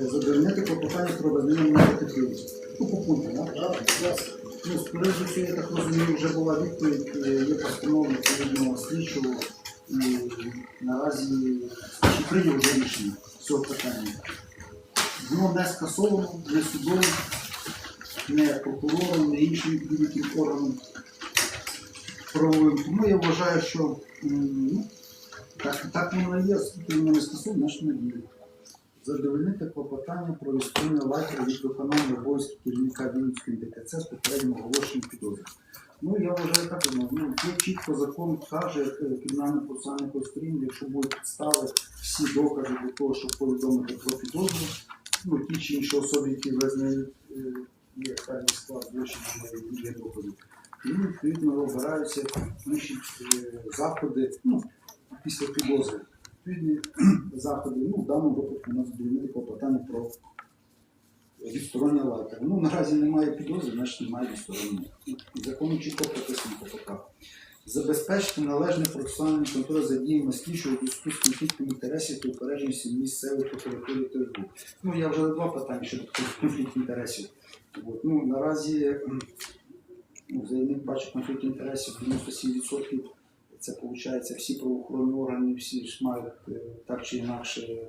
задовольнити клопотання про визнання негативної. Ну, по пункту, так? Так. Ну, скоріше за я так розумію, вже була відповідь, е, є постанова відповідного слідчого, і наразі слідчий прийняв вже рішення цього питання. Воно не скасовано, не судом, не прокурором, не іншим будь-яким органом правовим. Тому я вважаю, що ну, так, так воно є, оскільки воно не скасовано, значить не діє. Задовольнити клопотання про відсторонення лайкера від виконання обов'язків керівника Вінницької ДКЦ з попереднім оголошенням підозри. Ну, я вважаю так, ну, ну, є чітко закон каже, е, кримінальне процесуальне сторін, якщо будуть підстави, всі докази для того, щоб повідомити про підозру, ну, ті чи інші особи, які визнають, е, є певний склад злочину, є доказів. І відповідно обираються інші е, заходи, ну, після підозри. Відповідні заходи, ну, в даному випадку у нас задовольнити клопотання про відсторонення лайкера. Ну, наразі немає підозри, значить немає відсторонення. Закону чітко прописано КПК. Забезпечити належний процесуальний контроль за діями слідчого зв'язку з конфліктом інтересів та упередженістю місцевих прокуратури та СБУ. Ну, я вже два питання щодо конфлікту інтересів. От. Ну, наразі ну, заявник бачить конфлікт інтересів 97%. Це виходить, всі правоохоронні органи, всі ж мають е, так чи інакше е,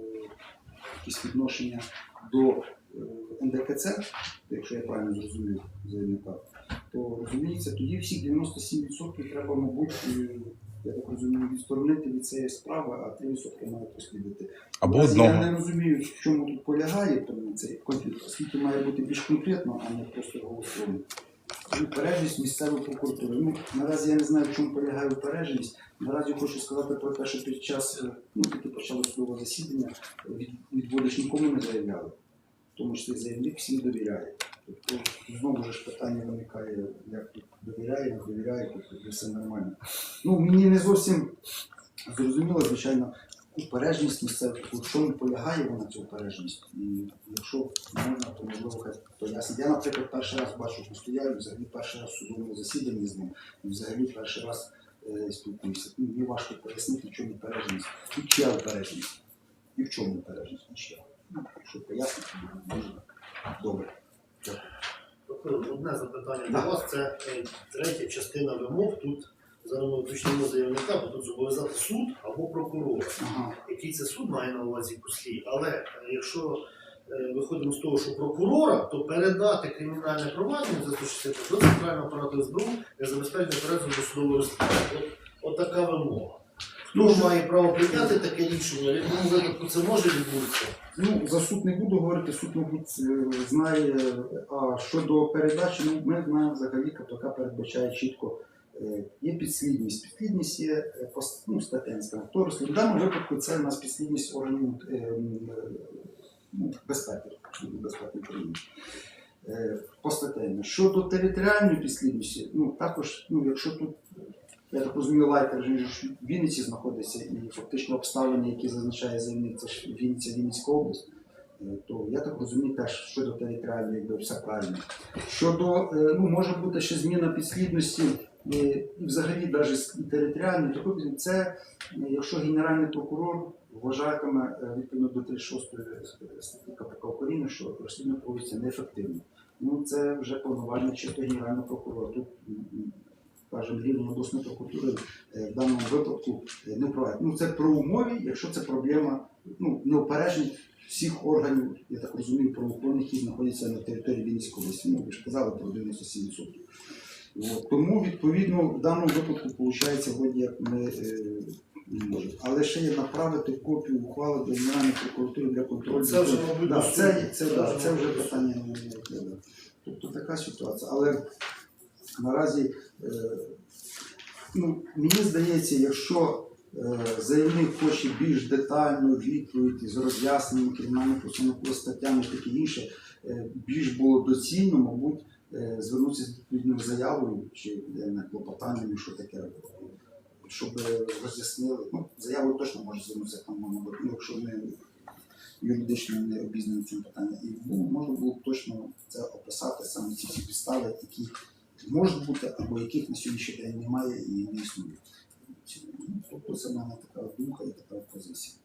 якісь відношення до е, НДКЦ, якщо я правильно зрозумів заявника, то розуміється, тоді всі 97% треба, мабуть, я так розумію, відсторонити від цієї справи, а 3% мають розслідувати. Або Зараз Я не розумію, в чому тут полягає цей конфлікт, оскільки має бути більш конкретно, а не просто голословно. Упередженість місцевої прокуратури. Ну, наразі я не знаю, в чому полягає упередженість. Наразі хочу сказати про те, що під час е, ну, тільки почало судове засідання, відводиш нікому не заявляли. Тому числі заявник всім довіряє. Тобто знову ж питання виникає, як тут довіряє, не довіряє, тобто все нормально. Ну, мені не зовсім зрозуміло, звичайно, упередженість місцевих, в чому полягає вона ця упередженість. І якщо можна, то можливо хай пояснить. Я, наприклад, перший раз бачу постоянно, взагалі перший раз в судовому засіданні з ним, і взагалі перший раз е, спілкуюся. Ну, мені важко пояснити, в чому упередженість. І чия упередженість. І в чому упередженість, і чия. Ну, якщо пояснити, буде дуже добре. Дякую. Одне запитання до вас. Це е, третя частина вимог. Тут уточнимо заявника, бо тут зобов'язати суд або прокурора. Ага. Який це суд має на увазі послі. Але е, якщо е, виходимо з того, що прокурора, то передати кримінальне провадження за 160 до центрального апарату СБУ для забезпечення порядку до судового розслідування. От, така вимога. Хто має право прийняти таке рішення? В якому випадку це може відбутися? Ну, за суд не буду говорити, суд, мабуть, е, знає. А щодо передачі, ну, ми знаємо взагалі, КПК передбачає чітко. Є підслідність. Підслідність є е, ну, статенська. Хто? В даному випадку це у нас підслідність органів е, м, е, ну, безпеки, безпеки України. Е, Постатейно. Щодо територіальної підслідності, ну також, ну, якщо тут, я так розумію, ж в Вінниці знаходиться і фактично обставини, які зазначає заявник, це ж Вінниця, Вінницька область. То я так розумію, теж щодо територіальної, якби все правильно. Щодо, ну, може бути ще зміна підслідності і, взагалі навіть територіальної, то це е, якщо генеральний прокурор вважатиме е, відповідно до 36 статті КПК України, що розслідування проводиться неефективно. Ну це вже повноваження чисто генерального прокурора. Тут скажімо, рівень обласної прокуратури е, в даному випадку не впливає. Ну це про умові, якщо це проблема ну, неопередженість всіх органів, я так розумію, правоохоронних, які знаходяться на території Вінницької області. Ну, ви ж казали про 97%. От. Тому, відповідно, в даному випадку виходить, вроді як ми е, не можемо. Але ще є направити копію ухвали до Генеральної прокуратури для контролю. Це вже, мабуть, да, це, це, Це да, це вже питання не не- Тобто така ситуація. Але наразі е, ну, мені здається, якщо е, заявник хоче більш детальну відповідь з роз'ясненням кримінальних постановок статтями таке інше, е, більш було доцільно, мабуть, звернутися з відповідною заявою чи е, клопотанням, що таке, е, щоб е, роз'яснили. Ну, заявою точно може звернутися там, мабуть, ну, якщо не юридично не обізнані цим питанням. І ну, можна було б точно це описати саме ці всі підстави, які можуть бути, або яких на сьогоднішній день немає і не існує. Ну, Тобто це в мене така думка і така позиція.